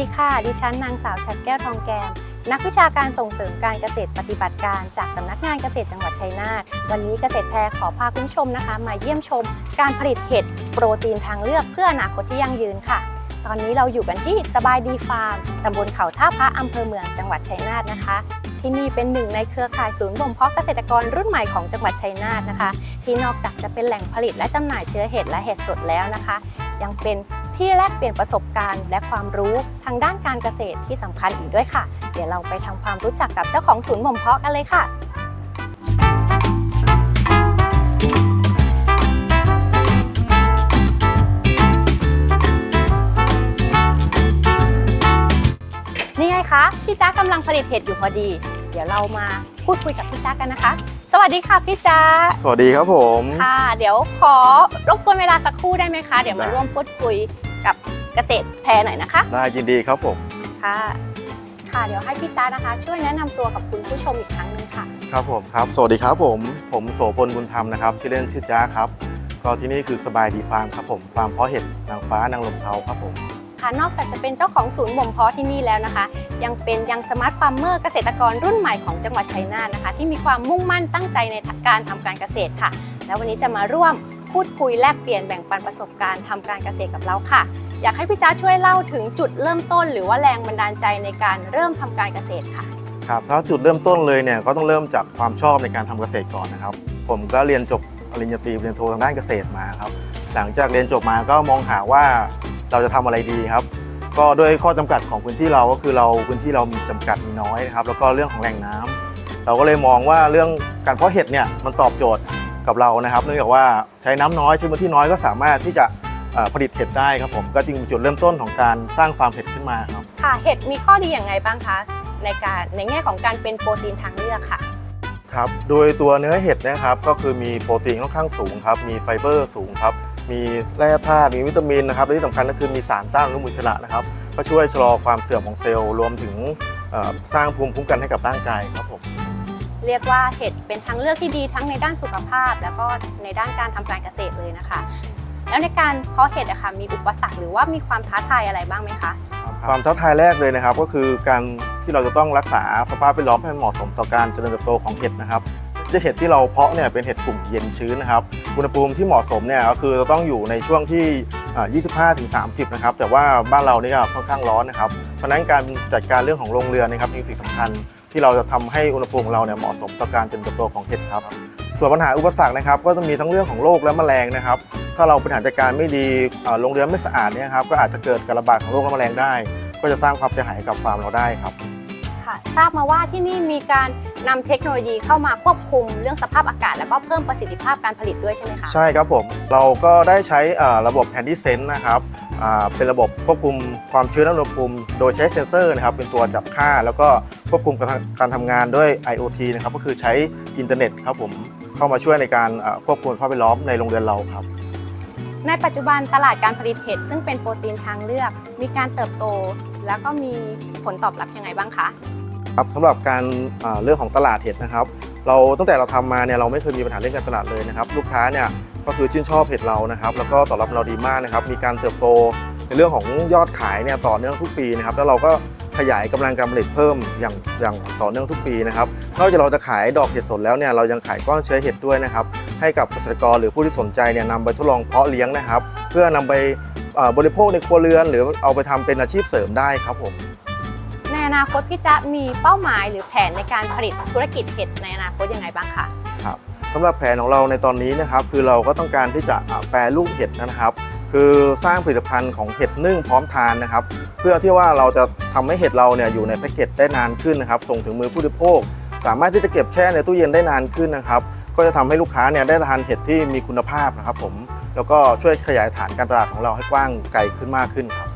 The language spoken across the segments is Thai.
ดีค่ะ ดิฉันนางสาวชัดแก้วทองแกม นักวิชาการส่งเสริมการเกษตรปฏิบัติการจากสำนักงานเกษตรจังหวัดชัยนาท วันนี้เกษตรแพรขอพาคุณผู้ชมนะคะ มาเยี่ยมชม การผลิตเห็ดโปรตีนทางเลือกเพื่ออนาคตที่ยั่งยืนค่ะ ตอนนี้เราอยู่กันที่สบายดีฟาร์มตำบลเขาท่าพระอำเภอเมืองจังหวัดชัยนาทนะคะ ที่นี่เป็นหนึ่งในเครือข่ายศูนย์บ่มเพาะเกษตรกรรุ่นใหม่ของจังหวัดชัยนาทนะคะ ที่นอกจากจะเป็นแหล่งผลิตและจำหน่ายเชื้อเห็ดและเห็ดสดแล้วนะคะ ยังเป็นที่แลกเปลี่ยนประสบการณ์และความรู้ทางด้านการเกษตรที่สำคัญอีกด้วยค่ะ เดี๋ยวเราไปทำความรู้จักกับเจ้าของศูนย์บ่มเพาะกันเลยค่ะ กำลังผลิตเห็ดอยู่พอดี เดี๋ยวเรามาพูดคุยกับพี่จ้ากันนะคะ สวัสดีค่ะพี่จ้าสวัสดีครับผมค่ะ เดี๋ยวขอรบกวนเวลาสักครู่ได้ไหมคะ เดี๋ยวมาได้ร่วมพูดคุยกับเกษตรแพรหน่อยนะคะได้ยินดีครับผมค่ะค่ะเดี๋ยวให้พี่จ้านะคะ ช่วยแนะนำตัวกับคุณผู้ชมอีกครั้งหนึงค่ะ ครับผมครับ สวัสดีครับผม ผมโสพลบุญธรรมนะครับชื่อเล่นชื่อจ้าครับ ก็ที่นี่คือสบายดีฟาร์มครับผมฟาร์มเพาะเห็ดนางฟ้านางลมเทาครับผม ค่ะนอกจากจะเป็นเจ้าของศูนย์บ่มเพาะที่นี่แล้วนะคะ ยังเป็นยังสมาร์ทฟาร์มเมอร์เกษตรกรรุ่นใหม่ของจังหวัดชัยนาทนะคะ ที่มีความมุ่งมั่นตั้งใจในการทำการเกษตรค่ะ แล้ววันนี้จะมาร่วมพูดคุยแลกเปลี่ยนแบ่งปันประสบการณ์ทำการเกษตรกับเราค่ะ อยากให้พี่จ้าช่วยเล่าถึงจุดเริ่มต้น หรือว่าแรงบันดาลใจในการเริ่มทำการเกษตรค่ะครับถ้าจุดเริ่มต้นเลยเนี่ยก็ต้องเริ่มจากความชอบในการทำเกษตรก่อนนะครับ ผมก็เรียนจบปริญญาตรีปริญญาโททางด้านเกษตรมาครับหลังจากเรียนจบมาก็มองหาว่า เราจะทำอะไรดีครับ ก็ด้วยข้อจำกัดของพื้นที่เราก็คือเราพื้นที่เรามีจำกัดมีน้อยนะครับ แล้วก็เรื่องของแหล่งน้ำเราก็เลยมองว่าเรื่องการเพาะเห็ดเนี่ยมันตอบโจทย์กับเรานะครับ เนื่องจากว่าใช้น้ำน้อยใช้พื้นที่น้อยก็สามารถที่จะเอ่อผลิตเห็ดได้ครับผมก็จึงเป็นจุดเริ่มต้นของการสร้างฟาร์มเห็ดขึ้นมาครับค่ะเห็ดมีข้อดีอย่างไรบ้างคะในการในแง่ของการเป็นโปรตีนทางเลือกค่ะครับโดยตัวเนื้อเห็ดนะครับก็คือมีโปรตีนค่อนข้างสูงครับมีไฟเบอร์สูงครับ มีแร่ธาตุมีวิตามินนะครับและที่สำคัญก็คือมีสารต้านอนุมูลอิสระนะครับก็ช่วยชะลอความเสื่อมของเซลล์รวมถึงเอ่อสร้างภูมิคุ้มกันให้กับร่างกายครับผมเรียกว่าเห็ดเป็นทางเลือกที่ดีทั้งในด้านสุขภาพ แล้วก็ในด้านการทำการเกษตรเลยนะคะ แล้วในการเพาะเห็ดอะค่ะมีอุปสรรคหรือว่ามีความท้าทายอะไรบ้างไหมคะความท้าทายแรกเลยนะครับก็คือการที่เราจะต้องรักษาสภาพแวดล้อมให้มันเหมาะสมต่อการเจริญเติบโตของเห็ดนะครับจะ เห็ดที่เราเพาะเนี่ยเป็นเห็ดกลุ่มเย็นชื้นนะครับอุณหภูมิที่เหมาะสมเนี่ยก็คือจะต้องอยู่ในช่วงที่ 25ถึง30 นะครับ แต่ว่าบ้านเราเนี่ยค่อนข้างร้อนนะครับ เพราะนั้นการจัดการเรื่องของโรงเรือนนะครับเป็นสิ่งสำคัญที่เราจะทำให้อุณหภูมิของเราเนี่ยเหมาะสมต่อการเจริญเติบโตของเห็ดครับ ส่วนปัญหาอุปสรรคนะครับ ก็จะมีทั้งเรื่องของโรคและแมลงนะครับ ถ้าเราบริหารจัดการไม่ดีโรงเรือนไม่สะอาดเนี่ยครับก็อาจจะเกิดการระบาดของโรคและแมลงได้ ก็จะสร้างความเสียหายกับฟาร์มเราได้ครับ ค่ะทราบมาว่าที่นี่มีการ นำเทคโนโลยีเข้ามาควบคุมเรื่องสภาพอากาศ แล้วก็เพิ่มประสิทธิภาพการผลิตด้วยใช่ไหมคะ ใช่ครับผม เราก็ได้ใช้อ่าระบบ Handy Sense นะครับอ่าเป็นระบบควบคุมความชื้นและอุณหภูมิ โดยใช้เซ็นเซอร์นะครับเป็นตัวจับค่า แล้วก็ควบคุมการการทำงานด้วย IoT นะครับก็คือใช้อินเทอร์เน็ตครับผมเข้ามาช่วยในการอ่าควบคุมสภาพแวดล้อมในโรงเรือนเราครับในปัจจุบันตลาดการผลิตเห็ดซึ่งเป็นโปรตีนทางเลือก มีการเติบโต แล้วก็มีผลตอบรับยังไงบ้างคะ ครับสำหรับการเรื่องของตลาดเห็ดนะครับ เราตั้งแต่เราทำมาเนี่ยเราไม่เคยมีปัญหาเรื่องการตลาดเลยนะครับ ลูกค้าเนี่ยก็คือชื่นชอบเห็ดเรานะครับ แล้วก็ตอบรับเราดีมากนะครับ มีการเติบโตในเรื่องของยอดขายเนี่ยต่อเนื่องทุกปีนะครับ แล้วเราก็ขยายกำลังการผลิตเพิ่มอย่างอย่างต่อเนื่องทุกปีนะครับนอกจากเราจะขายดอกเห็ดสดแล้วเนี่ยเรายังขายก้อนเชื้อเห็ดด้วยนะครับ ให้กับเกษตรกรหรือผู้ที่สนใจเนี่ยนำไปทดลองเพาะเลี้ยงนะครับ เพื่อนำไปบริโภคในครัวเรือน หรือเอาไปทำเป็นอาชีพเสริมได้ครับผม อนาคตพี่จะมีเป้าหมายหรือแผนในการผลิตธุรกิจเห็ดในอนาคตยังไงบ้างคะครับสำหรับแผนของเราในตอนนี้นะครับ คือเราก็ต้องการที่จะแปรรูปเห็ดนะครับ คือสร้างผลิตภัณฑ์ของเห็ดนึ่งพร้อมทานนะครับ เพื่อที่ว่าเราจะทำให้เห็ดเราเนี่ยอยู่ในแพ็กเกจได้นานขึ้นนะครับ ส่งถึงมือผู้บริโภค สามารถที่จะเก็บแช่ในตู้เย็นได้นานขึ้นนะครับ ก็จะทำให้ลูกค้าเนี่ยได้ทานเห็ดที่มีคุณภาพนะครับผมแล้วก็ช่วยขยายฐานการตลาดของเราให้กว้างไกลขึ้นมากขึ้นครับ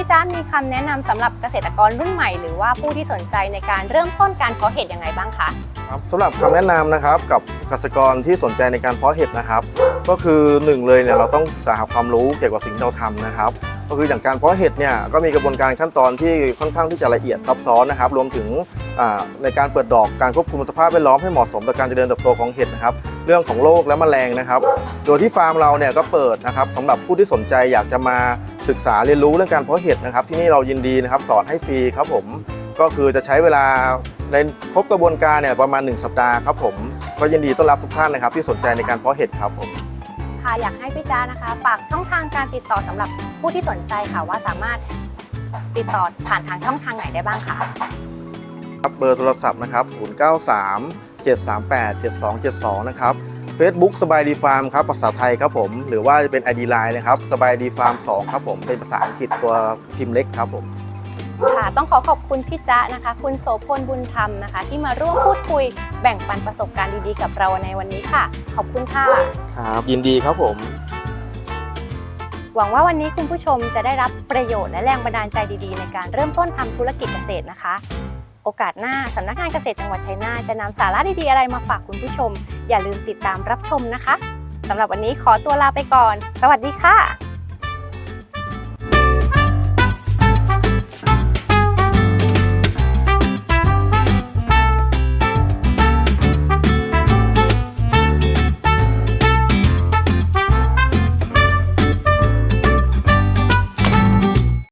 พี่จ้ามีคำแนะนำสำหรับเกษตรกรรุ่นใหม่ หรือว่าผู้ที่สนใจในการเริ่มต้นการเพาะเห็ดยังไงบ้างคะครับสำหรับคำแนะนำนะครับกับเกษตรกรที่สนใจในการเพาะเห็ดนะครับ ก็คือหนึ่งเลยเนี่ยเราต้องศึกษาหาความรู้เกี่ยวกับสิ่งที่เราทำนะครับ ก็คืออย่างการเพาะเห็ดเนี่ยก็มีกระบวนการขั้นตอนที่ค่อนข้างที่จะละเอียดซับซ้อนนะครับ รวมถึงในการเปิดดอกการควบคุมสภาพแวดล้อมให้เหมาะสมต่อการเจริญเติบโตของเห็ดนะครับ เรื่องของโรคและแมลงนะครับ โดยที่ฟาร์มเราเนี่ยก็เปิดนะครับสำหรับผู้ที่สนใจอยากจะมาศึกษาเรียนรู้เรื่องการเพาะเห็ดนะครับ ที่นี่เรายินดีนะครับสอนให้ฟรีครับผมก็คือจะใช้เวลาในครบกระบวนการเนี่ยประมาณ 1 สัปดาห์ครับผมก็ยินดีต้อนรับทุกท่านนะครับ ที่สนใจในการเพาะเห็ดครับผม อยากให้พี่จ้านะคะ ฝากช่องทางการติดต่อสำหรับผู้ที่สนใจค่ะว่าสามารถติดต่อผ่านทางช่องทางไหนได้บ้างคะครับเบอร์โทรศัพท์นะครับ 093 738 7272 นะครับ Facebook สบายดีฟาร์มครับภาษาไทยครับผม หรือว่าจะเป็น ID Line นะครับสบายดีฟาร์ม2ครับผม เป็นภาษาอังกฤษตัวพิมพ์เล็กครับผม ค่ะ ต้องขอขอบคุณพี่จ๊ะนะคะ คุณโสพลบุญธรรมนะคะ ที่มาร่วมพูดคุยแบ่งปันประสบการณ์ดีๆ กับเราในวันนี้ค่ะ ขอบคุณค่ะครับ ยินดีครับผม หวังว่าวันนี้คุณผู้ชมจะได้รับประโยชน์และแรงบันดาลใจดีๆ ในการเริ่มต้นทำธุรกิจเกษตรนะคะ โอกาสหน้าสำนักงานเกษตรจังหวัดชัยนาทจะนำสาระดีๆอะไรมาฝากคุณผู้ชม อย่าลืมติดตามรับชมนะคะสำหรับวันนี้ขอตัวลาไปก่อน สวัสดีค่ะ